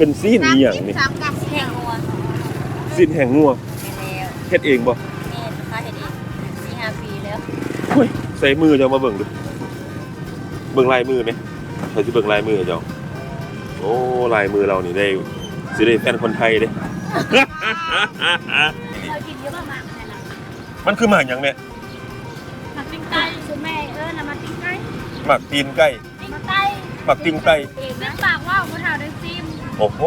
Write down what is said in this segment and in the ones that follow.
เป็นซีนอีหยังนี่สามกับแห้งงัวซีนแห่งงัวแล้วเฮ็ดเองบ่แม่ค้าเห็ดเองสี่ห้าปีแล้วเฮ้ยใส่มือเจ้ามาเบิ่งดูเบิ่งลายมือไหมใครสิเบิ่งลายมือเจ้าโอ้ลายมือเรานี่ได้สิได้แฟนคนไทยเด้เรากินเยอะมากๆเลยนะมันคือหมากหยังแม่มาติ้งไก่คุณแม่เออนะมาติ้งไก่หมากตีนไก่ติ้งไก่หมากติ้งไก่เองนะปากว่าวมาถาวได้ซิม โอ้โห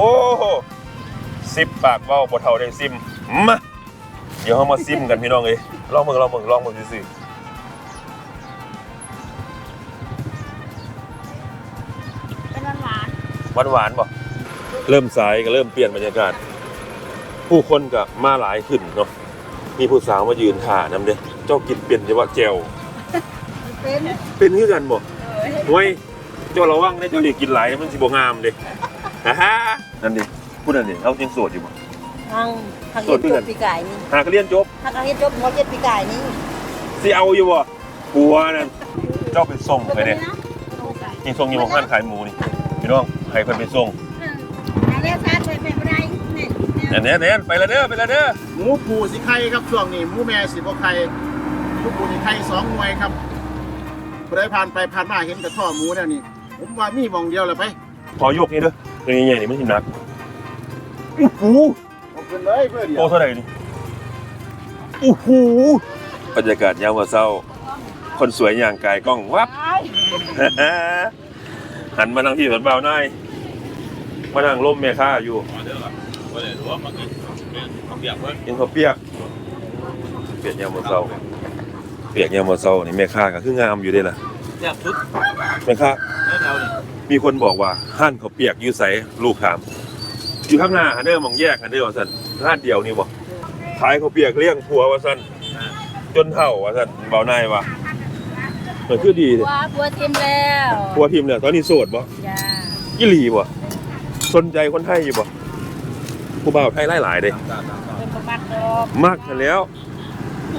สิบปากเว้าบ่เท่าได้ซิมมาเดี๋ยวเฮามาซิมกันพี่น้องเอ้ยลองเบิ่งลองเบิ่งลองเบิ่งซื่อเป็นหวานๆหวานๆบ่เริ่มสายก็เริ่มเปลี่ยนบรรยากาศ ผู้คนก็มาหลายขึ้นเนาะมีผู้สาวมายืนถ่านำเด้เจ้ากินเป็นจะว่าแจวเป็นเป็นคือกันบ่เฮ้ยเจ้าระวังนะเจ้าอย่ากินหลายมันสิบ่งามเด้ ฮ่าฮ่านั่นดิพูดนั่นดิเรายังโสดอยู่บ่ ทางทางสเฮ็ดดด้วยจกันบปีกายนี่หากเรียนจบทางเฮ็ดจบหัวเจ็ดปีกายนี่สิเอาอยู่บ่ผัวนั่นเจ้าไปส่งไปเด้นี่ส่งอยู่ห้านขายหมูนี่พี่น้องให้เพิ่นไปส่งอันนี้ซาดไปเป็นไรเนี่ยแน่ๆๆไปละเด้อไปละเด้อหมูผูสิไข่ครับช่วงนี้หมูแม่สิบ่ไข่หมูผูสิไข่สองหน่วยครับผู้ใดผ่านไปผ่านมาเห็นกระท่อหมูแล้วนี่ผมว่ามีหมองเดียวแหละไปขอยกนี่เด้อ ตัวใหญ่ๆนี่มันสิหนักโอ้โหเอาขึ้นเลยเพื่อเดียโตวเท่าไหร่นี่โอ้โหบรรยากาศยามมื้อเช้า คนสวยย่างกายกล้องวับ หันมาทางที่สวนเบาหน่อยมาทางร่มแม่ค้าอยู่กินข้าวเปียกเปียกยามมื้อเช้าเปียกยามมื้อเช้านี่แม่ค้าก็คืองามอยู่เด้ล่ะแซ่บสุดแม่ค้าแถวๆนี่ มีคนบอกว่าห้านข้าวเปียกอยู่ไสลูกถาม อยู่ข้างหน้าหันเด้อมองแยกหันเด้อว่าซั่นร้านเดียวนี่บ่ขายข้าวเปียกเลี้ยงผัวว่าซั่นจนเฒ่าว่าซั่นเบาหน่ายว่าเปิดคือดีเด้ว้าบัวทิมแล้วผัวพิมพ์เนี่ยตอนนี้โสดบ่จ้ายี่หลีบ่สนใจคนไทยอยู่บ่ผู้บ่าวไทยหลายๆเด้เป็นประมัดดอกมากกันแล้ว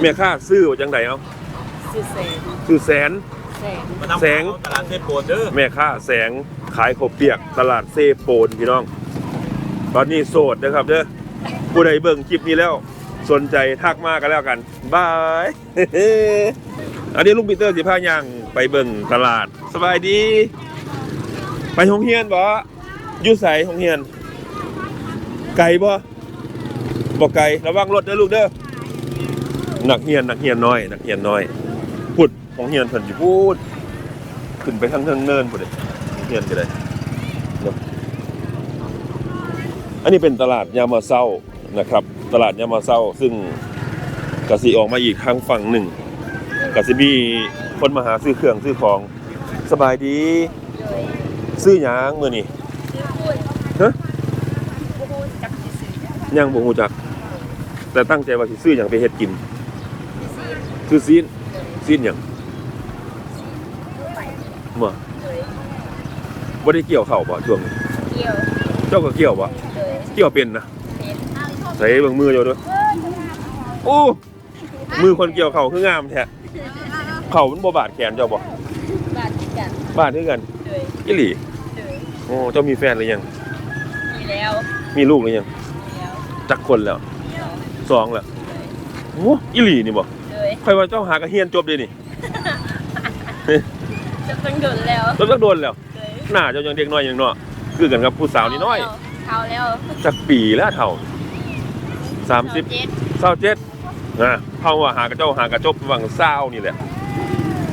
แม่ค่าซื้อว่าจังไดเอาสิเสนซื้อแสน แสงมาทำแสง ตลาดเทพโกนเด้อแม่ค่าแสงขายข้าวเปียกตลาดเซโปนพี่น้อง ตอนนี้โสดนะครับเด้อผู้ใดเบิ่งคลิปนี้แล้ว สนใจทักมากันแล้วกันบายอันนี้ลุงปีเตอร์สิพาย่างไปเบิ่งตลาด สบายดี ไปโรงเรียนบ่อยู่ไสโรงเรียน ไกลบ่บ่ไกลระวังรถเด้อลูกเด้อนักเรียนนักเรียนน้อยนักเรียนน้อยพูด ของเรียนเพิ่นอยู่พูดขึ้นไปทางเทิงเนินพุ่นเด้เรียนก็ได้เนาะอันนี้เป็นตลาดยามาเศร้านะครับ ตลาดยามาเศร้าซึ่งกสิออกมาอีกทางฝั่งหนึ่งกสิมีคนมาหาซื้อเครื่องซื้อของสบายดี ซื้อหยางมื้อนี้ซื้อพูดฮะโอ้โหจับสิซื้อยังบ่ฮู้จัก แต่ตั้งใจว่าสิซื้อหยังไปเฮ็ดกิน ซื้อซื้อซีนซีนหยัง บ่บ่ได้เกี่ยวข้าวบ่ช่วงนี้เกี่ยวเจ้าก็เกี่ยวบ่เลยเกี่ยวเป็นนะเป็นใส่เบิ่งมือเจ้าด้วยโอ้มือคนเกี่ยวเข่าคืองามแท้เข่ามันบ่บาดแขนเจ้าบ่บาทกันบาดคือกันเลยอีหลีเลยโอ้เจ้ามีแฟนหรือยัง มีแล้วมีลูกหรือยังมีแล้วจักคนแล้วสองแล้วโอ้อีหลีนี่บ่เลยใครว่าเจ้าหากระเฮียนจบเด้นี่ จะต้องโดนแล้วจบจักโดนแล้วเลยหน้าเจ้ายังเด็กน้อยยังเนาะคือกันกับผู้สาวนี่น้อยเขาแล้วจักปีแล้วเท่า30เจ็ด27นะเท่าว่าหากระเจ้าหากระจบวังเศร้านี่แหละ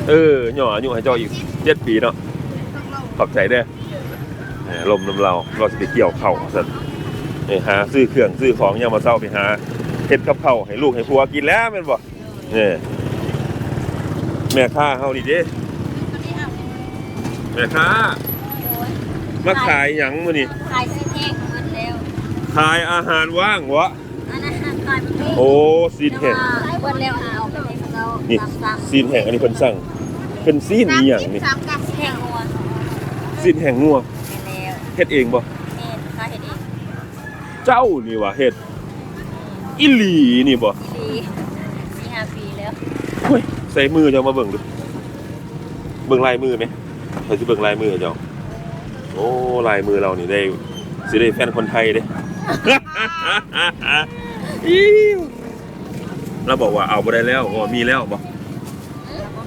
เออหย่ออายุให้เจ้าอีกเจ็ดปีเนาะขอบใจเด้อแหมลมลมเราเราจะไปเกี่ยวเข่าสันเอ้ยหาซื้อเครื่องซื้อของยามมาเศร้าไปหาเฮ็ดกับเข่าวให้ลูกให้ผัวกินแล้วแม่นบ่เนี่ยแม่ค้าเฮานี่เด้ แม่ค้ามาขายหยังมื้อนี้ขายซีแห้งหมดแล้วขายอาหารว่างวะอันนั้นขายมันโอ้ซีนแห้งขายหมดแล้วเอาไปให้เขานี่สามซีนแห้งอันนี้เพิ่นสั่งเป็นซีนอีหยังนี่สามกับแห้งงัวซีนแห้งงัวไปแล้วเฮ็ดเองบ่แม่ค้าเห็ดเองเจ้านี่วะเฮ็ดอีหลีนี่บ่ดีสี่ห้าปีแล้วเฮ้ยใส่มือเจ้ามาเบิ่งดูเบิ่งลายมือไหม ใครสิเบิ่งลายมือเจ้าโอ้ลายมือเรานี่ได้สิได้แฟนคนไทยเด้ อิ๊วเราบอกว่าเอาบ่ได้แล้วอ๋อมีแล้วบ่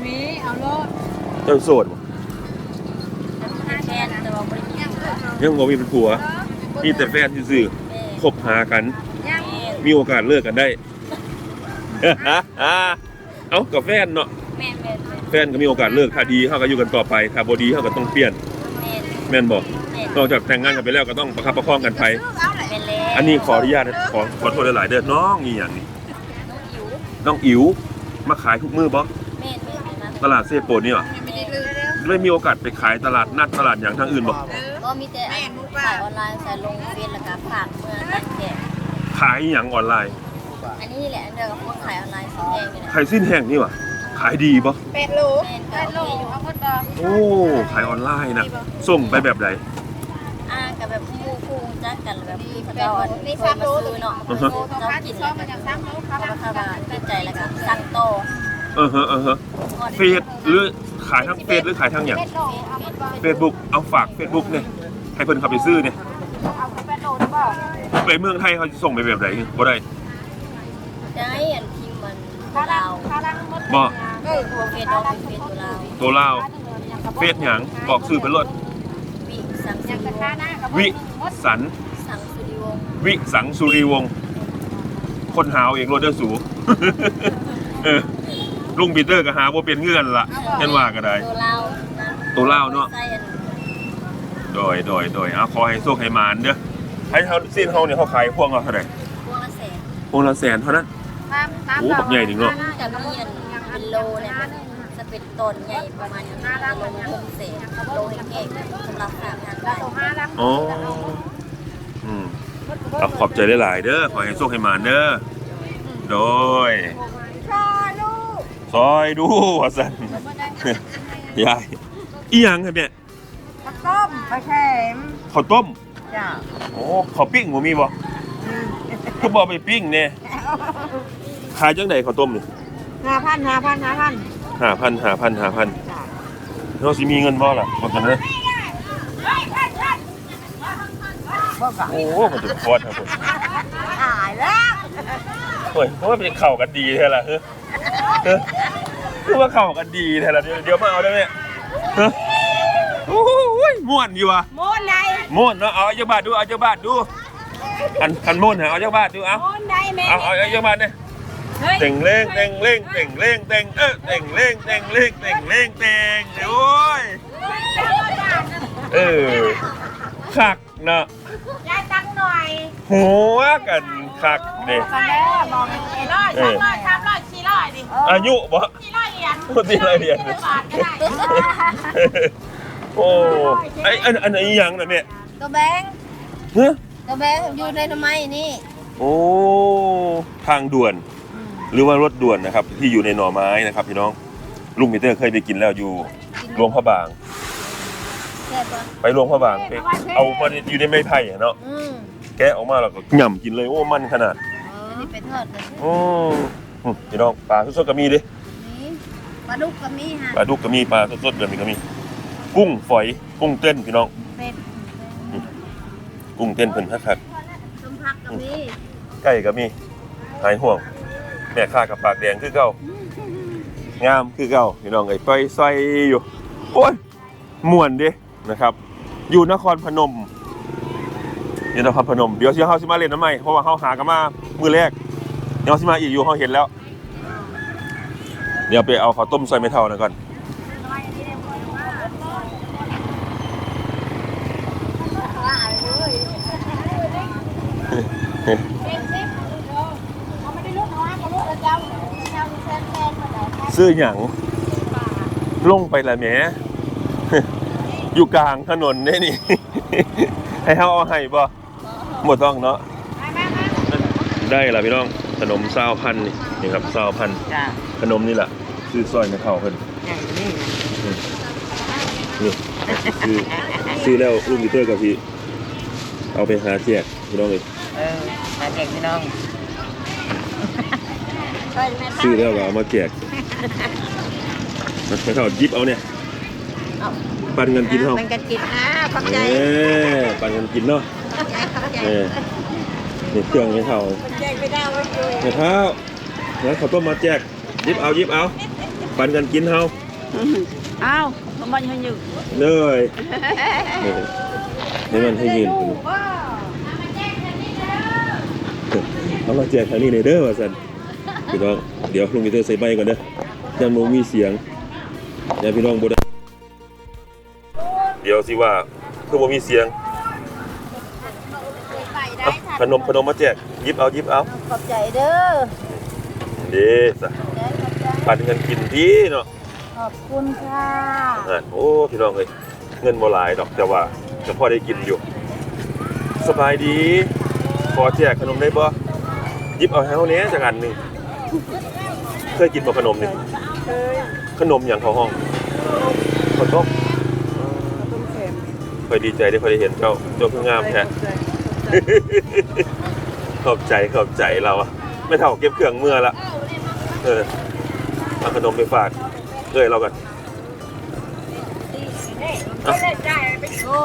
มีเอาโลดเจ้าโสดบ่แทนแต่ว่าบริยังยังบ่มีเป็นผัวมีแต่แฟนซื่อๆคบหากัน ยังมีโอกาสเลิกกันได้ เอ้ากับแฟนเนาะแม่ นแม่นแฟนก็มีโอกาสเลิกถ้าดีเขาก็อยู่กันต่อไป ถ้าบ่ดีเขาก็ต้องเปลี่ยนแม่นแม่นบอกแม่นนอกจากแต่งงานกันไปแล้วก็ต้องประคับประคองกันไปแม่นแล้วอันนี้ขออนุญาตนะขอขอโทษหลายๆเด้อน้องนี่อย่างนี้น้องอิ๋วน้องอิ๋วมาขายทุกมือบ่แม่นแม่นแม่นนะตลาดเซโปนนี่หรอไม่มีโอกาสไปขายตลาดนัดตลาดอย่างทางอื่นบ่ก็มีแต่อันขายออนไลน์ใส่ลงเฟซแล้วก็ฝากเมื่อนั่นแหละขายอหย่างออนไลน์ อันนี้แหละอันเดียวกับพวกขายออนไลน์สีแดงนี่แหละขายสิ้นแห้งนี่หวะ ขายดีบ่แม่นก็โอเคอยู่เอาคนบ่โอ้ขายออนไลน์นะส่งไปแบบไหนอ่ากับแบบคู่คู่จักกันแบบเขาเจ้าอันเคยมาซื้อเนาะอือฮะเจ้ากินแล้วก็เขาก็เข้ามาติดใจแล้วก็สั่งโตอเออฮะเออฮะเฟซหรือขายทางเฟซหรือขายทางอย่างเฟซบุ๊กเฟซบุ๊กเอาฝากเฟซบุ๊กเนี่ยให้เพิ่นเข้าไปซื้อเนี่ยเอาไปโดนบ่ไปเมืองไทยเขาจะส่งไปแบบไหนบ่ได้จะให้อันที มมันตัวลาวบ่เออตัวเฟซดอกเป็นเฟซตัวลาวตัวลาวเฟซหยังบอกซื้อไปรถวิสังสุริวงศ์วิสันสังสุริวงศ์วิสังสุรีวงศ์คนหาวเองโรเดอร์สูเออลุงปีเตอร์ก็หาว่าเป็นเงื่อนละเห็นว่าก็ได้ ตัวลาวนะตัวลาวเนาะใส่อันโดยโดยโดยเอาขอให้โชคให้หมานเด้อให้เขาสิ้นเขาเนี่ยเขาขายพวงเราเท่าไหร่พวงละแสนพวงละแสนเท่านั้น โอ้บักใหญ่จริงเนาะจะมีอันเป็นโลเนี่ยจะเป็นต้นใหญ่ประมาณนี้โลหกแสนโลเล็กๆสำหรับฝากงานได้อ๋ออืมเอาขอบใจหลายๆเด้อขอให้โชคให้หมานเด้อโดยซอยดูว่าสันยายอีหยังครับเนี่ยต้มปลาแข็มข้าวต้มจ้าโอ้ข้าวปิ้งบ่มีบ่ก็บ่ไปปิ้งเนี่ย ขายจังไดข้าวต้มนี่ห้าพันห้าพันห้าพันห้าพันห้าพันห้าพันจ้าเราสิมีเงินบ่ล่ะบ่กันเด้อบ่กะโอ้มันจะพอดครับผมตายแล้วโอ้ยเพราะว่าเป็นเข้ากันดีแท้ล่ะเฮ้อเฮ้อคือว่าเข้ากันดีแท้ล่ะเดี๋ยวเดี๋ยวมาเอาได้ไหมเฮ้อโอ้ยม่วนอยู่ว่ะโมนไหนม่วนเนาะเอาเจ้าบาทดูเอาเจ้าบาทดูอันคันม่วนหาเอาเจ้าบาทดูเอาโมนไหนแม่เอาเอาเอาเจ้าบาทเนี่ย เต่งเล่งเต่งเล่งเต่งเล่งเต่งเออเต่งเล่งเต่งเล่งเต่งเล่งเต่งโอ้ยเออคักเนาะยายตังหน่อยหัวกันคักเด็กันแล้วบอกสี่ร้อยสามร้อยสามร้อยสี่ร้อยดิอายุบ่สี่ร้อยเหรียญพูดที่ไรเรียนบาทก็ได้โอ้ไออันอันไหนยังนะเนี่ยตัวแบงค์เฮ้ยตัวแบงค์อยู่ในทำไมนี่ โอ้ทางด่วน หรือว่ารถด่วนนะครับ ที่อยู่ในหน่อไม้นะครับพี่น้องลุงมิเตอร์เคยไปกินแล้วอยู่หลวงพระบางแค่ตัวไปหลวงพระบางไปเอามาอยู่ในไม้ไผ่อะเนาะอืมแกะออกมาแล้วก็หย่ำกินเลยโอ้มันขนาดเออนี่ไปทอดกันโอ้อืมพี่น้องปลาสดๆก็มีดินี่ปลาดุกก็มีฮะปลาดุกก็มีปลาสดๆแบบนี้ก็มี กุ้งฝอยกุ้งเต้นพี่น้องเป็ดกุ้งเต้นเพิ่นคักต้มผักก็มีๆไก่ก็มีหายห่วง แม่ค้ากับปากแดงคือเก่างามคือเก่าพี่น้องไอ้ไปใส่อยู่โอ้ยม่วนดินะครับ อยู่นครพนมอยู่นครพนมเดี๋ยวสิเฮาสิมาเล่นน้ำใหม่เพราะว่าเฮาหากันมามือแรกเดี๋ยวสิมาอีกอยู่เฮาเห็นแล้ว เดี๋ยวไปเอาข้าวต้มใส่ไม่เท่านะก่อน ซื้อหยังลงไปละแหมอยู่กลางถนนได้นี่ ให้เฮาเอาให้บ่หมดต้องเนาะได้ละพี่น้องขนมซาวพันธุ์นี่นี่ครับซาวพันธุ์จ้าขนมนี่แหละซื้อซอยไม่เท่าเพิ่นอย่างนี้นี่ซื้อซื้อแล้วลูกมิเตอร์กับพี่ เอาไปหาแจกพี่น้องเลยเออแต่เด็กพี่น้องซื้อแล้วก็เอามาแจก ไม่เท่ายิบเอาเนี่ยปันเงินกินเท่ามันกันกินอ่าขอบใจเอ้ปันเงินกินเนาะเออนี่เครื่องไม่เท่าแจกไปได้ไว้อยู่ไม่เท่าแล้วเขาวต้มมาแจกหยิบเอาหยิบเอา ปันกันกินเฮาอ้าวมันมันยังอยู่เลยเออนี่มันให้ยืนคุณเอามาแจกทางนี้เลยเด้อว่าสัน พี่น้องเดี๋ยวลุงมีเตอร์ใส่ใบก่อนเด้อยังโมมีเสียงอย่าพี่น้องบ่ได้เดี๋ยวสิว่าคือบ่มีเสียงไปได้เอาค่ะขนมขนมมาแจกหยิบเอาหยิบเอาขอบใจเด้อเด้สะเด้อขอบใจปันกันกินดีเนาะขอบคุณค่ะอะโอ้พี่น้องเอ้ยเงินบ่หลายดอกแต่ว่าจะพอได้กินอยู่ สบายดี ขอแจกขนมได้บ่หยิบเอาให้เฮาแหน่จักอันหนึง เคยกินบ่ขนมนี่ขนมหยังเขาห้องข้าวต้มต้มเค็มค่อยดีใจได้ค่อยได้เห็นเจ้าเจ้าคืองามแท้ขอบใจขอบใจเราอะไม่เท่าเก็บเครื่องเมื่อละเออเอาขนมไปฝากเอ้ยเรากันไม่ได้จ่ายไปโอ้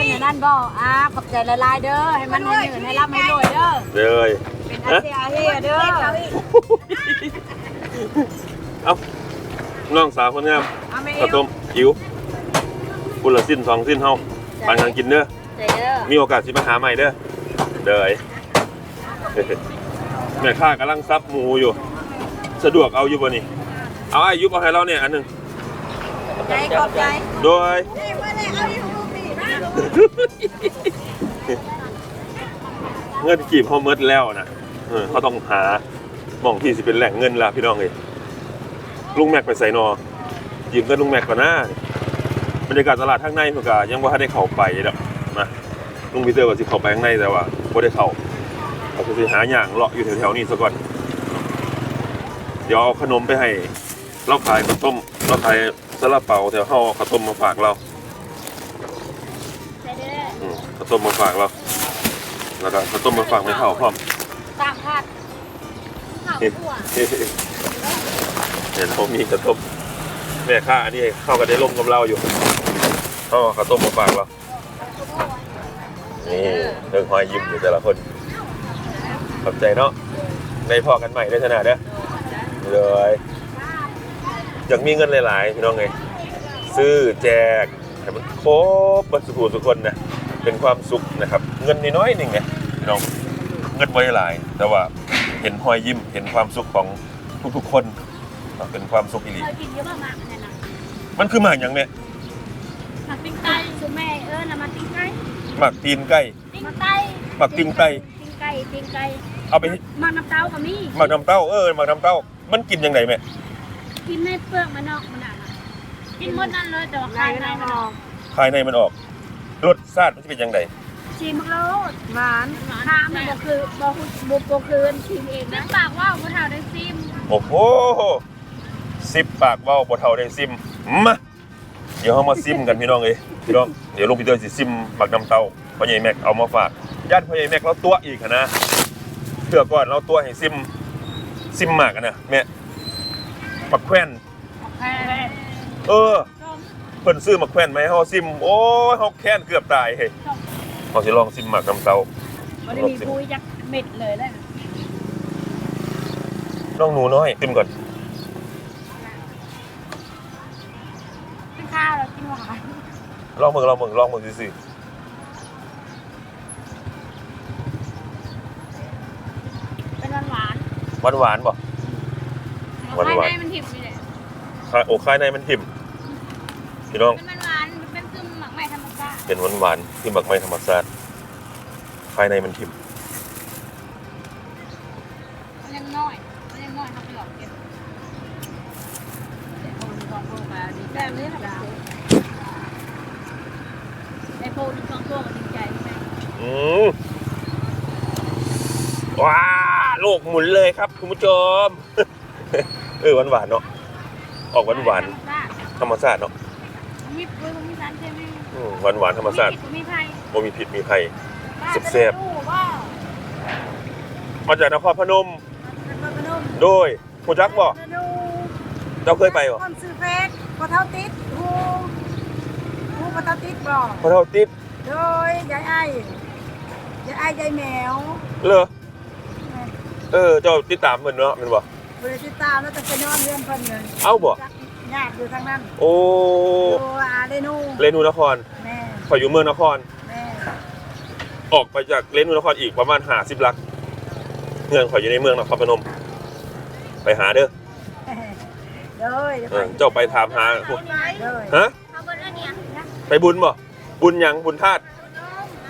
ยในนั่นบ่อ่าขอบใจละลายๆเด้อให้มันให้ยืนให้ร่ำให้รวยเด้อเลย เป็นอาเซียเฮียเด้อเอาน้องสาวคนงามเอาไม่ข้าวต้มอิ๋วคุณละสิ้นสองสิ้นเฮาปานกันกินเด้อเด้อมีโอกาสสิมาหาใหม่เด้อเด้อแม่ข้ากำลังซับหมูอยู่ สะดวกเอาอยู่บ่นี่เอาไอ้ยุบเอาให้เราเนี่ยอันหนึ่งใจขอบใจโดยเงินกีบเขาเมดแล้วนะ ออเขาต้องหาหม่องที่สิเป็นแหล่งเงินละพี่น้องเอ้ยลุงแม็กไปใส่นอยืมเงินลุงแม็กก่อนนะบรรยากาศตลาดข้างในเพื่อกายังว่าได้เข้าไปดอกนะลุงพีเตอร์ว่าสิเข้าไปข้างในแต่ว่าบ่ได้เข้าเขาจะไปหาอย่างเลาะอยู่แถวๆนี้ซะก่อนเดี๋ยวเอาขนมไปให้เราขายข้าวต้มเราขายซาลาเปาแถวเฮาเอาข้าวต้มมาฝากเราใจเด้ออืมข้าวต้มมาฝากเราแล้วก็ข้าวต้มมาฝากไม่เท่าพร้อม สามพันข้าวขั่วเห็นเขามีข้าวต้มแม่ค้าอันนี้เข้ากันได้ร่มกับเราอยู่เขาเอาข้าวต้มมาฝากเรานี่เรื่องหอยยิ้มอยู่แต่ละคนขอบใจเนาะในพอกันใหม่ได้ขนาดเด้อเลยอยากมีเงินหลายๆพี่น้องไงซื้อแจกให้มันครบบรรสุขทุคนนะเป็นความสุขนะครับ เงินน้อยๆหนึ่งไง เงินไว้หลาย แต่ว่าเห็นหอยยิ้มเห็นความสุขของทุกๆคนเป็นความสุขอีหลีเคยกินเยอะมากๆนั่นน่ะมันคือหมากอย่างเนี้ยมาติ้งไก่สุแม่เอิ้นน่ะมาติ้งไก่หมากตีนไก่ติ้งไก่หมากติ้งไก่ติ้งไก่ติ้งไก่เอาไปมาน้ำเต้าก็มีหมากน้ำเต้าเออหมากน้ำเต้า มันกินยังไงแม่กินในเปลือกมันนอกมันน่ะกินหมดนั่นเลยแต่ว่าข้างในมันออกภายในมันออกรสชาติมันจะเป็นยังไง ชิมโลดหวานน้ำมันก็คือบ่ฮู้บ่บ่คืนชิมเองนะปากว่าบ่เท่าได้ซิมโอ้โหสิบปากเบ้าบเท่าได้ซิมมาเดี๋ยวเขามาซิมกันพี่น้องเอ้ยพี่น้องเดี๋ยวลุงพีเตอร์สิซิมหมักน้ำเต้าพ่อใหญ่แม็กเอามาฝากญาติพ่อใหญ่แม็กเราตัวอีกอะนะเพื่อก่อนเราตัวให้ซิมซิมหมากอะนะแม่หมักแควนแค่เออ เพิ่นซื้อหมักแควนมาให้เฮาซิม โอ้ยเฮาแค้นเกือบตายเฮ้ย เขาสิลองซิมหมักน้ำเต้าบ่ได้มีปุ้ยจักเม็ดเลยนะน้องหนูน้อยซิมก่อนกินข้าวแล้วกินหวานลองมึงลองมึงลองมึงสิเป็นหวานหวานหวานหวานๆบ่หวานหวานภายในมันทิพย์นี่แหละคายโอ้คายในมันหิมพี่น้อง เป็นหวานหวานๆที่หมักไม้ธรรมชาติภายในมันหิมมันยังน้อยมันยังน้อยทำไปหลอกเก็บแบบนี้ค่ะไอโฟนสองตัวมันดีใจใช่ไหมอืมว้าโลกหมุนเลยครับ คุณผู้ชม เออหวานหวานๆเนาะออกหวานหวานธรรมชาติๆธรรมชาติเนาะ มีปุ้ยมันมีสารเคมี หวานหวานๆธรรมชาติมีไผ่บ่มีผิดมีภัยแซ่บว่ามาจากนครพนมเป็นพนมโดยผู้จักบ่ดูเจ้าเคยไปบ่คนซื้อเฟสพอเท่าติดหูหูพอเท่าติดบอกพระเท่าติดโดยยายไอ้จะไอ้ใจแมวเลอเออเจ้าติดตามเหมือนเนาะแมันบ่บริษัทตามแล้วแต่จะนอนเรื่องเพิ่นเงินเอ้าบ่ ยากอยู่ทางนั้นโอ้โอ้อาเรนูเรนูนครแม่ขอยอยู่เมืองนคร แม่ออกไปจากเรนูนครอีกประมาณ50ลักเงื่อนขอยอยู่ในเมืองนครพนม ไปหาเด้อเด้อเออเจ้าไปถามหาพวกเด้อฮะเขาบนอันเนี้ยไปบุญบ่บุญหยังบุญธาตุ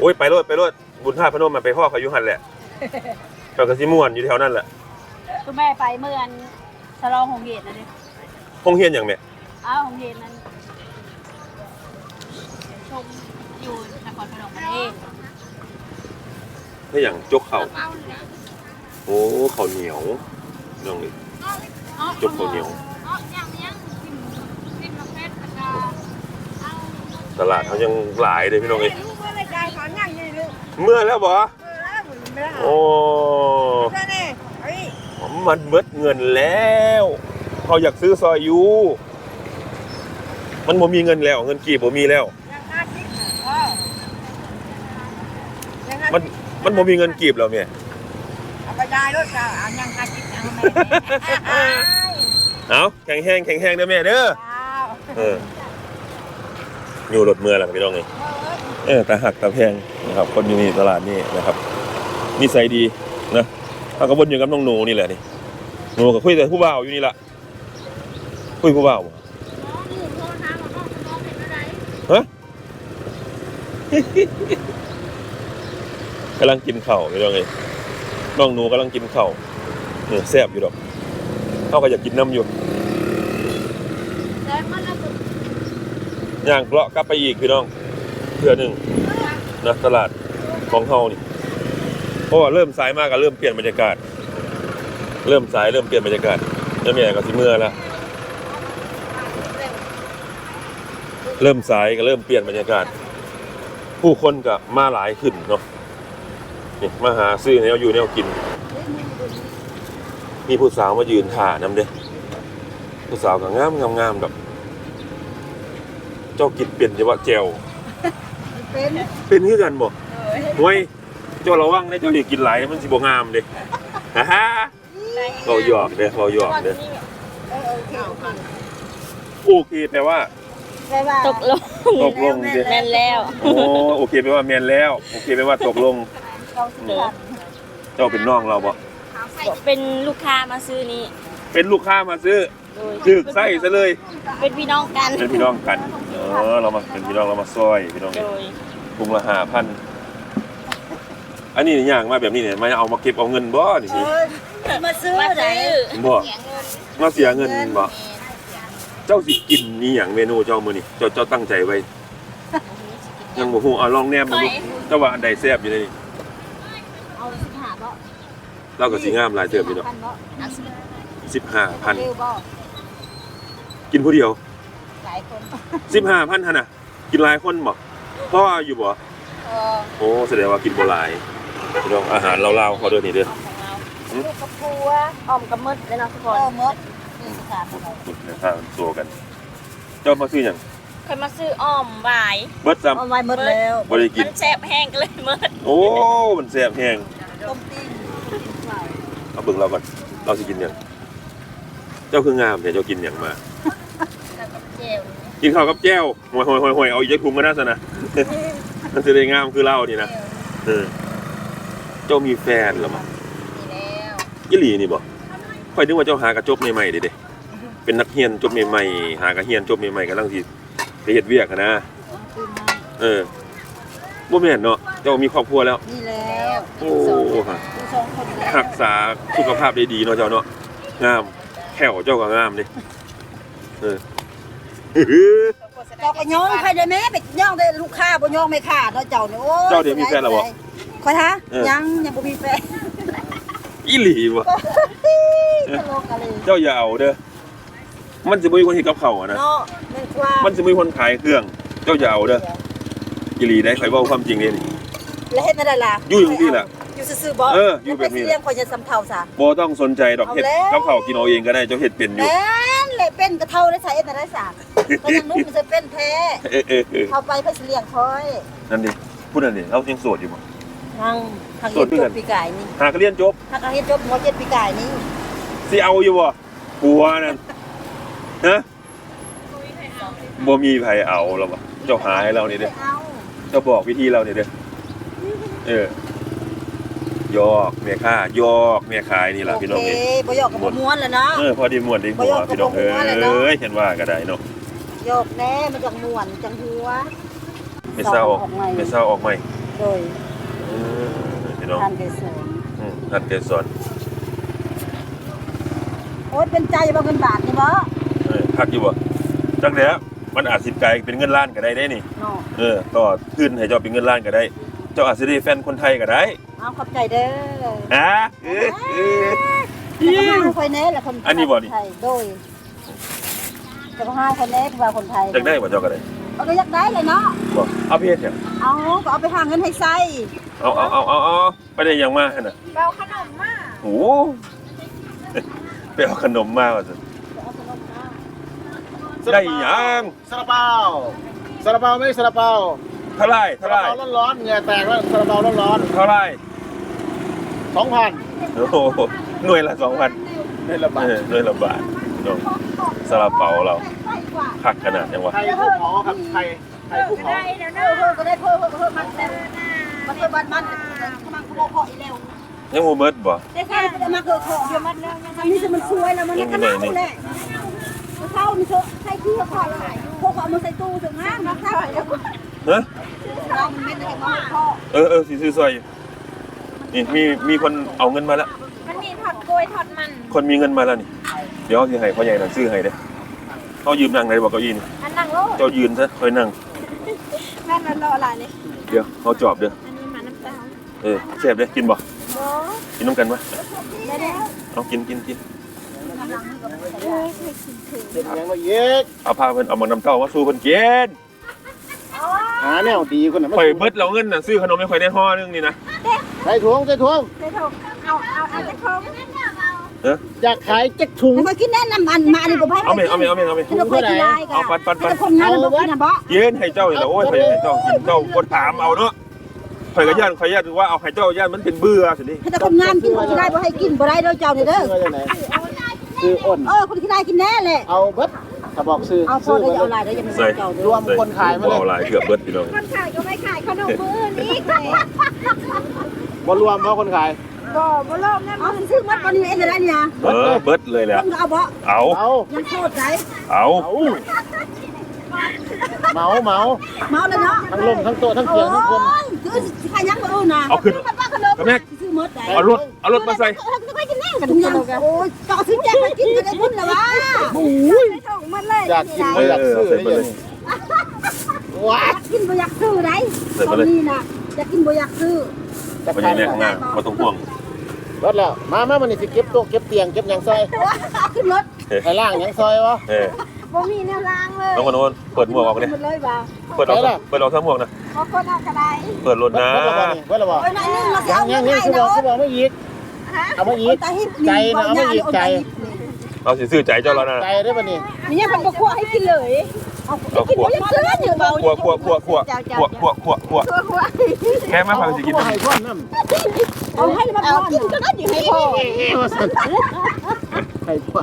โอ้ยไปโลดไปโลดบุญธาตุพนมมันไปพ่อเขาอยู่หันแหละเจ้าก็สิม่วนอยู่แถวนั้นแหละคือแม่ไปเมื่ออันฉลองหงเหตุนะดิ ห้องเฮียนอย่างแม่อ้าวหงเหตุนั้นชมอยู่นครพนมนี่ถ้าอย่างจกเข่าโอ้ข้าวเหนียวน้องนี่จกข้าวเหนียว ตลาดเขายังหลายเลยพี่น้องเอ้ยลูกว่าอะไรกายขอนั่งนี่ลูกเมื่อแล้วบ่เออแล้วบุญไม่ได้โอ้แค่นี้เฮ้ยมันเบิดเงินแล้ว เขาอยากซื้อซอยอยูมันบ่มีเงินแล้ว เงินกีบบ่มีแล้วยังอาทิตย์พ่อยังอามันทิตย์มันบ่มีเงินกีบแล้วแม่เอาไปได้รถจ้าอันยังอาทิตย์ยังแม่เอาแข็งแห้งแข็งแห้งเด้อแม่เด้อเอออยู่รถเมื่อแล้วพี่น้องเอ้ยเออตาหักตาแพงนะครับ คนอยู่นี่ตลาดนี่นะครับนิสัยดีนะเขาก็บนอยู่กับน้องหนูนี่แหละนี่หนูก็คุยแต่ผู้บ่าวอยู่นี่ล่ะ คุยผู้บ่าวฮะกำลังกินข้าวพี่น้องเอ้ยน้องหนูกำลังกินข้าวเออแซ่บอยู่ดอกเขาก็อยากกินน้ำอยู่ย่างเกาะกลับไปอีกพี่น้องเพื่อหนึ่งนะตลาดของเฮานี่เพราะว่าเริ่มสายมากก็เริ่มเปลี่ยนบรรยากาศ เริ่มสายเริ่มเปลี่ยนบรรยากาศแล้วแม่ก็สิเมื่อแล้ว เริ่มสายก็เริ่มเปลี่ยนบรรยากาศ ผู้คนก็มาหลายขึ้นเนาะนี่มาหาซื้อแนวอยู่แนวกิน มีผู้สาวมายืนถ่านำเด้ผู้สาวก็งามงามงามดอกเจ้ากินเป็นจะว่าแจวเป็นเป็นคือกันบ่ห่วยเจ้าระวังนะเจ้าอย่ากินหลายมันสิบ่งามเด้ฮ่าฮ่าเบาหยอกเด้เบาหยอกเด้เออโอเคโอเคโอเคแปลว่า แปลว่าตกลงตกลงเด้แม่นแล้วโอ้โอเคแปลว่าแม่นแล้ว โอเคแปลว่าตกลง เราสิกันเจ้าเป็นน้องเราบ่เป็นลูกค้ามาซื้อนี้เป็นลูกค้ามาซื้อโดยจึกไส้ซะเลยเป็นพี่น้องกันเป็นพี่น้องกันเออเรามาเป็นพี่น้องเรามาซอยพี่น้องโดยปรุงละ5,000อันนี้ย่างมาแบบนี้เนี่ยมาเอามาเก็บเอาเงินบ่นี่เอสิอมาซื้อมาไหนซื้อบ่มาเสียเงินบ่ เจ้าสิกินนี่อย่างเมนูเจ้ามื้อนี่เจ้าเจ้าตั้งใจไว้ ยังบ่ฮู้เอาลองแนมมาดูเจ้าว่าอันใดแซ่บอยู่ในนี่เอาสิบห้าบ่เราก็สิงามหลายเติบอยู่เนาะพันบ่15,000เร็วบ่กินผู้เดียวหลายคน15,000หั่นน่ะ กินหลายคนบ่พ่ออยู่บ่เออโอ้แสดงว่ากินบ่หลายพี่น้องอาหารลาวๆเขาเด้อนี่เด้อ ลูกกับปัวออมกับมดเลยเนาะทุกคเอนอมด นี่สามคนสุดเลยถ้าโซกัน เจ้ามาซื้อยังเคยมาซื้ออ้อมหวายเบิร์ดซ้ำเอาไว้หมดแล้วบ่ได้กิมันแซ่บแห้งก็เลยหมดโอ้ มันแซ่บแฮงต้มตีนเอาเบิ่งเราก่อนเราสิกินหยังเจ้าคืองามแต่เจ้ากินหยังมาเจลกินข้าวกับแจ้วห่วยห่วยห่วยห่วยเอาอีกจักถุงก็น่าสนะ มันจะได้งามคือเรานี่นะเออเจ้ามีแฟนหรอมะนี่แล้วยี่หลีนี่บ่ ค่อยนึกว่าเจ้าหากระจบใหม่ๆเด้เด้เป็นนักเรียนจบใหม่ๆหากระเรียนจบใหม่ๆกำลังสิไปเฮ็ดเวียกอะนะ เออบ่แม่นเนาะเจ้ามีครอบครัวแล้ว นี่แล้วโอ้ฮะดูสองคนแล้วรักษาสุขภาพได้ดีเนาะเจ้าเนาะงามแขวเจ้าก็งามเด้เออเจ้าก็ย่องใครได้แม่ไปย่องได้ลูกค้าบ่ย่องไม่ขาดเนาะเจ้าเนี่ยโอ้ยเจ้าเดี๋ยวมีแฟนแล้วบ่ คอยฮะเออ ยังยังบ่มีแฟน อีหลีบ่ตลกกันเลยเจ้าอย่าเอาเด้อมันจะมีคนเห็นกับเขาวอะนะเนาะแม่นกว่ามันจะมีคนขายเครื่อง เจ้าอย่าเอาเด้ออีหลีได้ใครเว่าความจริงเลยนี่ แล้วเฮ็ดไม่ได้ล่ะอยู่อย่างนี้แหละอยู่ซื่อๆบ่เอออยู่แบบนี้เลี้ยงคอยจะสำเทาซะ บ่ต้องสนใจดอกเห็ดเอาแล้ว กับเขาวกินเอาเองก็ได้เจ้าเห็ดเป็นอยู่แม่นเลยเป็นกระเท่าได้ใช้เอ็ดได้สามก็ยังนุ่มมันจะเป็นแท้เออเออเออเข้าไปเพื่อสิเลี้ยงคอยนั่นดิพูดนั่นดิเรายังโสดอยู่บ่ยัง ทางเฮ็ดจบปีกายนี่หากเรียนจบทางเฮ็ดจบหมอเจ็ดปีกายนี่สิเอาอยู่บ่ผัวนั่นฮะบ่มีไผเอาแล้วบ่เจ้าหาให้เรานี่เด้อเอาเจ้าบอกวิธีเรานี่เด้อเออยอกเมียค่ายอกเมียขายนี่ล่ะพี่น้องโอนี่เคบ่ยอกกับบ่ม้วนแล้วเนาะเออพอดีม่วนดีหับ่วยอมกับพี่น้องบ่เอ้หัวเลยเนาะยเห็นว่าก็ได้เนาะยอกแน่มันจังม่วนจังหัวไม่เศร้าออกออกใหม่ไม่เศร้าออกใหม่โดยเออ พี่น้องทานไก่สนอืมท่านเกสรโอ๊ยเป็นใจบ่เงินบาทนี่บ่เออพักอยู่บ่จังเนี้ยมันอาจสิไกลเป็นเงินล้านก็ได้ได้นี่ เนาะเออต่อขึ้นให้เจ้าเป็นเงินล้านก็ได้ เจ้าอาจสิได้แฟนคนไทยก็ได้เอาขอบใจเด้อฮะเออเออจะมาห้าคนแน่ละคนอันนี้บ่นี่ ไทยโดยจะมาห้าคนแน่คือว่าคนไทย จักได้บ่เจ้าก็ได้ เอาก็อยากได้เลยเนาะบ่เอาไปเฮ็ดหยังเอาก็เอาไปหาเงินให้ใส่เอาเอาเอาเอาเอาไปได้หยังมาหั่นน่ะเบาขนมมากโอ้ไปเอาขนมมาว่าซั่นได้หยังซาลาเปาซาลาเปาไม่ซาลาเปาเท่าไหร่ซาเท่าไหลาร่เปาร้อนๆเหงื่อแตกแล้วซาลาเปาร้อนเท่าไหร่ๆสองพันโอ้โหหน่วยละ2,000นี่ละบาทเออหน่วยละบาทเนาะซาลาเปาเรา คักขนาดยังวะไทยภูเขาครับไทยไทยภูเขาได้แล้วเอนะอเออก็ได้เพิ่มเพิ่มเพิ่มมันแต่มันเพิ่มมันมันมันขโมยของอีเร็วยังบ่เบิดบ่ได้ใช่ได้มาเกิดของเดี๋ยวมันทำนี้จะมันช่วยแล้วมันก็เน่าแหละมันเข้านี่เถอะใส่ที่เขาขออะไรพวกเขามาใส่ตู้ถึงห้างนะข้าวแล้วฮะเรามันไม่ได้มาพ่อเออเออสิซื้อซอยอยู่นี่มีมีคนเอาเงินมาแล้วมันมีถอดโกยถอดมัน คนมีเงินมาแล้วนี่ เดี๋ยวสิให้พ่อใหญ่นั่นซื้อให้เด้อ เขายืมนั่งได้บอกเก้าอี้นี่อันนั่งโลดเจ้ายืนซะค่อยนั่ง แม่นมันรออะไรเลยเดี๋ยวเขาจอบเด้ออันนี้หมาน้ำตาลเออแซ่บเด้อกินบ่โบกินน้ำกันปะได้แล้วเอากินกินกินเป็นยังไงเย็กเอาพาเพิ่นเอามาน้ำเต้ามาสู่เพิ่นกินหาแนวดีคนน่ะข่อยเบิดเราเงินน่ะซื้อขนมให้ข่อยได้ห่อนึงนี่นะใส่ถุงใส่ถุงได้ถกเอาเอาเอาจะคง อยากขายจักถุงให้มากินแนะนำอันมาอันนี้ก็ให้เอาไหมเอาไหมเอาไหมเอาไหมที่เราเคยกินได้กันเอาปัดปัดปัดแต่คนงานมันกินนะบ่กินให้เจ้านี่แหละโอ้ยข่อยอยากให้เจ้ากินเจ้ากดถามเอาเนาะข่อยก็ย่านข่อยย่านว่าเอาให้เจ้าย่านมันเป็นเบื่อสินี่ให้แต่คนงานกินคนที่ได้บ่ให้กินบ่ได้เด้อเจ้านี่เด้อซื้อมาจากไหนซื้ออ้น เออคนที่ได้กินแน่แหละเอาเบิดถ้าบอกซื้อเอาพอซื้อได้มาเอาเลลายยได้ยังไม่ใส่เจ้ารเด้วอมคนขายมาบ่เลยหลายเกือบเบิดพี่น้องคนขายก็ไม่ขายขนมมือนี้เลยบ่รวมเพราะคนขาย บ่บ่รอบนั้นเอาซื้อมัดวันนี้เองได้เนี่ยเออเบิดเลยแหละต้องเอาบ่เอาเอายังโทษใจเอาเอาเหมาเหมาเมาเลยเนาะทั้งลมทั้งโต๊ะทั้งเตียงทั้งคนคือใครยังบ่เออนะเอาขึ้นป้าขนมกระแมกซื้อหมดได้เอารถเอารถมาใส่จะไปกินแน่กันทุกอย่างโอ้ยต่อซื้อแจกไปกินกันได้บุญแล้ววะได้ถกมันเลยอยากกินไม่อยากซื้อได้ยังว้าอยากกินบ่อยากซื้อได้ตอนนี้นะอยากกินบ่อยากซื้อจะวันขานี้ยแม่ข้างหน้าบ่ต้องห่วง รถแล้ว มามามันนี่สิเก็บโต๊ะเก็บเตียงเก็บหยังซอยเอาขึ้นรถไอ้ล่างหยังซอยวะเออบ่มีแนวล้างเลยน้องมโนนเปิดหมวกออกเนี่ยมันเลยบ่าเปิดออกไหนล่ะเปิดออกทั้งหมวกนะเพราะคนเอากระไดเปิดรถนะเบิดแล้วบ่นี่เบิดแล้วบ่โอ้ยนายนึงเราจะยังเอายัเงิงนยังให้คือบอกเนาะคือบอกไม่อีกเอามาอีกใจใจนะเอามาอีกใจเราสิซื้อใจเจ้าแล้วนะใจได้ป่ะนี่มีเนี่ยเป็นบ่คั่วให้กินเลย เราขวอยากซื้ออยู่เบขวขวขวขวขวขวขวขวขวคั่วคั่วแม่มาฟังสิกินเอาให้พอน้ำเอาให้มาก่อนกินก็ได้อยู่ให้พ่อให้พ่อ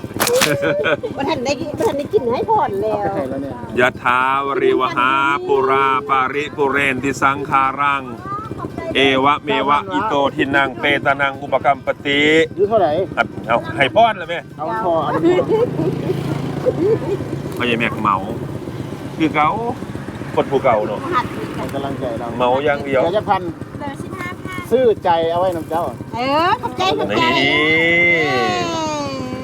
บ่ทันได้บ่ทันได้กินให้พ่อแล้วไปให้แล้วยะถาวริวหาปุราปาริปุเรนติสังคารังเอวะเมวะอิโตทินังเปตานังอุปกรรมปติยู่เท่าไหร่เอาให้ป้อนเลยแม่เอาพอเอาพอพ่อใหญ่แม็กเมา คือเก่าคนผู้เก่าเนาะให้กำลังใจเราเมาอย่างเดียวเดี๋ยวจะพันเดือน15,000ซื้อใจเอาไว้น้ำเจ้า เออขอบใจขอบใจนี่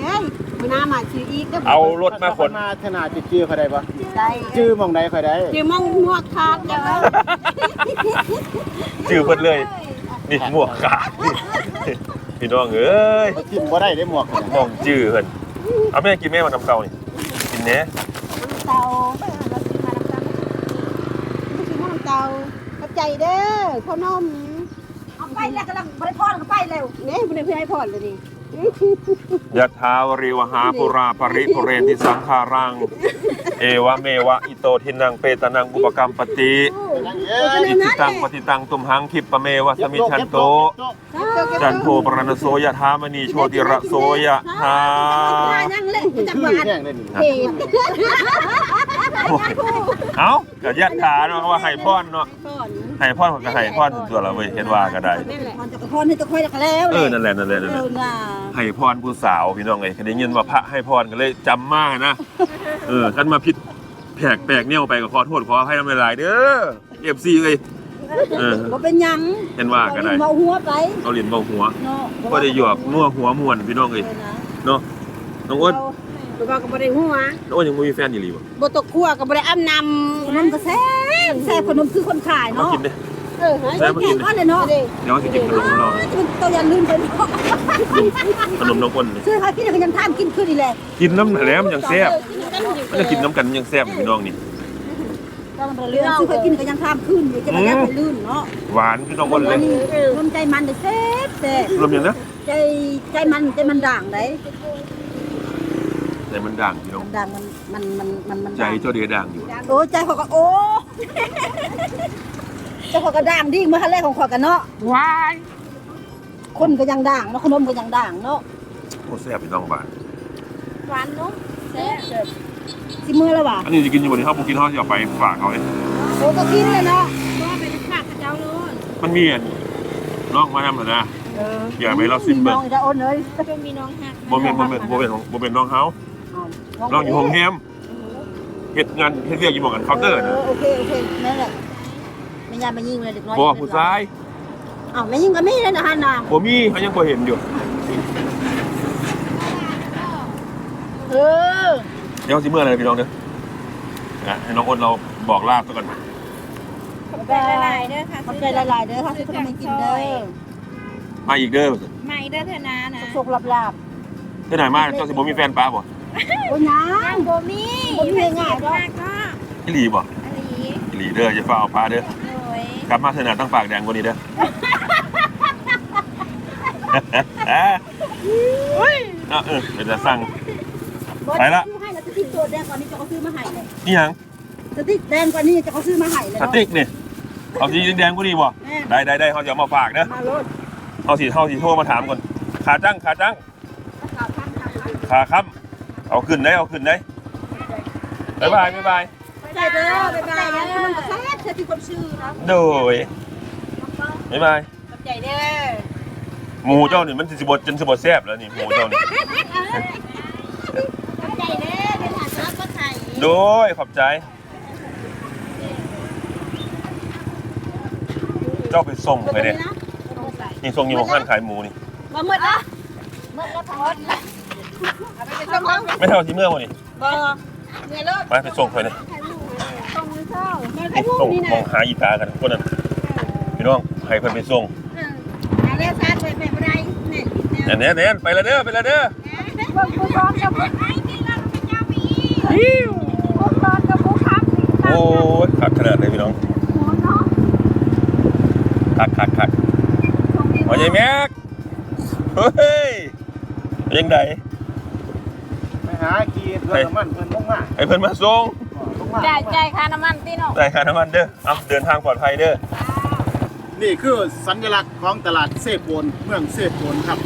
เอ้ยมื้อหน้ามาซื้ออีกเด้อเอารถมาขน มาขนาดจะจื้อเขาได้ปะได้จื้อหมองใดเขาได้เดี๋ยวมองหัวขาดเด้อชื่อเพิ่นเลย นี่หมวกขาดพี่น้องเอ้ยไปกินบ่ได้ได้หมวกเนี่ยมองจื้อเพิ่นเอาแม่กินแม่มาน้ำเก่านี่กินแหน่เตาไปหาเราซื้อมาน้ำตาลซื้อมาน้ำเตาขอบ ใจเด้อข้าวนมเอาไปแล้วกำลังบ่ได้พอดก็ไปเร็วเนี่ยบ่ได้เพื่อให้พ่อเลยนี่ยะถาวริวหาปุราปริปุเรนติสังขารัง เอวะเมวะอิโตทินังเปตนังอุปกรรมปติอิจิตังปฏิตังตุมหังคิปปะเมวะสมิชันโต จันโทปรณโสยะธามณีโชติระโสยะธานั่ง เล่นจังหชื่วัอดแห้งเลยนี่เฮ้เอ้าก็ยะถาเนาะว่าให้พรเนาะให้พรก็ให้พรตัวละเว้ยเห็นว่าก็ได้พรจะกระพรให้ตะคอยแล้วเออนั่นแหละนั่นแหละนั่นเอแหละอน่ะให้พรผู้สาวพี่น้องไอ้คันได้ยินว่าพระให้พรก็เลยจำมากนะเออคันมาผิดแผกแปลกเนี่ยไปก็ขอโทษขอให้ทำหลายๆเด้อ FC เลยเออบ่เป็นหยังเห็นว่าก็ได้เมาหัวไปเอาเหรียญเบาหัวเนาะก็ได้หยอกนัวหัวม่วนพี่น้องเอ้ยเนาะน้องอ้น บ่ว่าก็บ่ได้หัวน้องอ้นยังบ่มีแฟนอยู่หรือบ่บ่ตกคั่วก็บ่ได้อ้ำนขนมก็แซ่บแซ่บขนมคือคนขายมาเนาะกินดิำเออแซ่บมาแก่กินดิก็เลยเนาะเดี๋ยวสิกินขนมของเราจะเป็นตัวยันลื่นไปเนาะขนมน้องอ้นนี่ซื้อเขากินก็ยังทานกินขึ้นอีแหละกินน้ำแหลมยังแซ่บมันจะกินน้ำกันยังแซ่บอยู่พี่น้องนี่ ก็มันเรื่องซื้อเขากินก็ยังทานขึ้นอยู่จะมายัดไปลื่นเนาะหวานพี่น้องอ้นเลยลมใจมันเลยแซ่บแซ่บรวมยังนะใจใจมันใจมันด่างได้ แต่มันด่างพี่น้องมันด่างมันมันมันมันมันใจเจ้าเดียด่างอยู่ โอ้ใจเขาก็โอ้ใจเขาก็ด่างดีเมื่อครั้งแรกของเขากันเนาะหวานคนก็ยังด่างเนาะขนมก็ยังด่างเนาะโอ้แซ่บพี่น้องบ้าน หวานเนาะแซ่บสิมือแล้วว่ะอันนี้จะกินอยู่บนที่เขาบุกินเขาจะเอาไปฝากเขาเองโอ้ก็กินเลยเนาะก็เป็นฝากกับเจ้าโลดมันมีอันน้องมานำเหรอนะอย่าไปเราซิมเบิน้ร์องจะโอนเลยจะมีน้องฮักโมเมนต์โมเมนต์โมเมนต์ของโมเมนต์น้องเขา น้องอยู่โฮมแฮมเฮ็ดงานเฮ็ดเรียกอยู่หมองกันเคาน์เตอร์เอนะอโอเคโอเคนั่นแหละไม่ยามายิงเลยเด็กน้อยบ่ผู้ชายอ้าวไม่ยิงก็ไม่เลยนะฮะนางบ่มีเขายังบ่เห็นอยู่ เออเดี๋ยวสิเมื่อไหรพี่น้องเด้อนะให้น้องอ้นเราบอกลาซะก่อนขอบใจหลายๆเด้อค่ะขอบใจหลายๆเด้อค่ะที่คนไม่กินเด้อมาอีกเด้อใหม่เด้อเธอนานะสุกหลับเท่าไหร่มาเจ้าสิบ่มีแฟนป้าบ่ๆ โอ้ยยังบ่มีบ่มีง่ายๆเนาะก็อีหลีบ่อันนี้อีหลีเด้ออย่าฟ้าเอาป้าเด้อโอ้ยกลับมาเถอะนะตั้งปากแดงกว่านี้เด้อเออเออเดี๋ยวจะสั่ง ไปละ ซื้อให้แล้วสติ๊กตัวแดงกว่านี้จะเขาซื้อมาให้เลยนี่หยังสติ๊กแดงกว่านี้จะเขาซื้อมาให้เลยสติ๊กนี่เอาสีแดงๆกว่านี้บ่ได้ได้ได้เขาจะเอามาฝากเด้อมาโลดเอาสีเท่าสีโทรมาถามก่อนขาจังขาจัง ขาค้ำ เอาขึ้นได้เอาขึ้นได้บ๊ายบายบ๊ายบายใจเด้อบ๊ายบายแล้วมันก็แซ่บเชื่อที่คนชื่อนะโดยบ๊ายบายขอบใจเด้อหมูเจ้านี่มันสิบดจนสิบดแซ่บแล้วนี่หมูเจ้านี่ขอบใจเด้อเป็นหาซับก็ไข่โดยขอบใจ เจ้าไปส่งไปเด้นี่ส่งอยู่หม้องข้านขายหมูนี่มาหมดละหมดละทั้งหมดละ เอาไปเป็นต้มไม่เท่าที่เมื่อวันนี้บ่เงินเลิศไปไปส่งไปเลยตรงมือเช้าแม่ไปส่งมองหาอีตากันคนนั้นพี่น้องให้เพิ่นไปส่งหาเลี้ยซาดไปไปบ่ได้แน่นแน่แน่ๆๆไปและเด้อไปและเด้อเบิ่งผู้ซ้อมกับผู้ให้กินแล้วเป็นเจ้ามีผู้ซ้อมกับผู้ครับโอ้ยขัดขนาดเลยพี่น้องหมูเนาะขัดขัดขัดว่าใหญ่แม็กเฮ้ยยังไงไป หาขี่เรือน้ำมันเพิ่นลงมาให้เพิ่นมาส่งลงมาจ่ายจ่ายค่าน้ำมันตีเนาะได้ค่าน้ำมันเด้อเอาเดินทางปลอดภัยเด้อนี่คือสัญลักษณ์ของตลาดเซโปนเมืองเซโปนครับ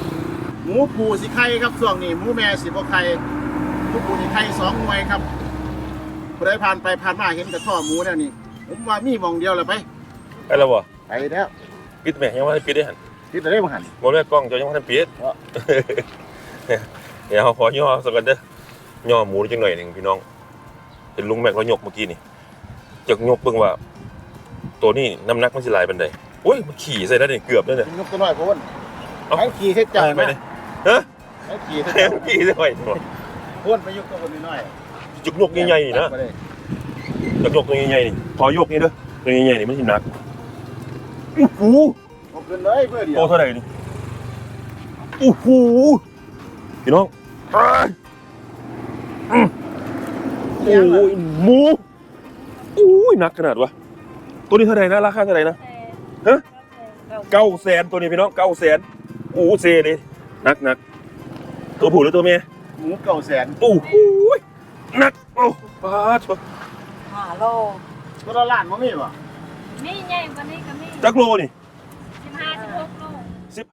หมูปูสิไข่ครับช่วงนี้หมูแม่สิบ่ไข่หมูปูนี่ไข่สองหน่วยครับผู้ใดผ่านไปผ่านมาเห็นกระท่อหมูแล้วนี่ผมว่ามีหมองเดียวเลยไปไปแล้วบ่ไปแล้วปิดแม่ยังว่าให้ปิดได้หันที่จะได้มาหันบ่แม่กล้องเจ้ายังว่าให้ปิดเพราะเดี๋ยวขอย่อสักกันเด้อ ย่อหมูจังหน่อยหนึงพี่น้อง เห็นลุงแม็กเรายกเมื่อกี้นี่จะยกเบิ่งว่า ตัวนี้น้ำหนักมันสิหลายปานใดอุ้ยมันขี่ใส่ได้นี่เกือบแล้วเนี่ยกินนกตัวน้อยพ่นเอ้าไอ้ขี่เฮ็ดจังไปเลยเฮ้ยไอ้ขี่เฮ็ดแทจังงขี่ใส่ไว้ตัวพ่นไปยกตัวคนน้อยจุกยกใหญ่ๆนี่นะไปเลยจุกยกตัวใหญ่ๆนี่พอยกนี่เด้อตัวใหญ่ๆนี่มันสิหนักโอ้โหเอาขึ้นเลยเพื่อเดียโตวเท่าไหร่นี่โอ้โหพี่น้องเอ้ยอืม โอ้ยหมูโอ้ยหนักขนาดวะตัวนี้เท่าไหร่นะราคาเท่าไหร่นะฮะเก้าแสนตัวนี้พี่น้องเก้าแสนโอ้เซเลยหนักหนักตัวผู้หรือตัวเมียหมูเก่าแสนโอ้โหหนักโอ้ปาดห้าโลตัวละล้านบ่มีบ่นี่ใหญ่กว่านี้ก็มีจักโลนี่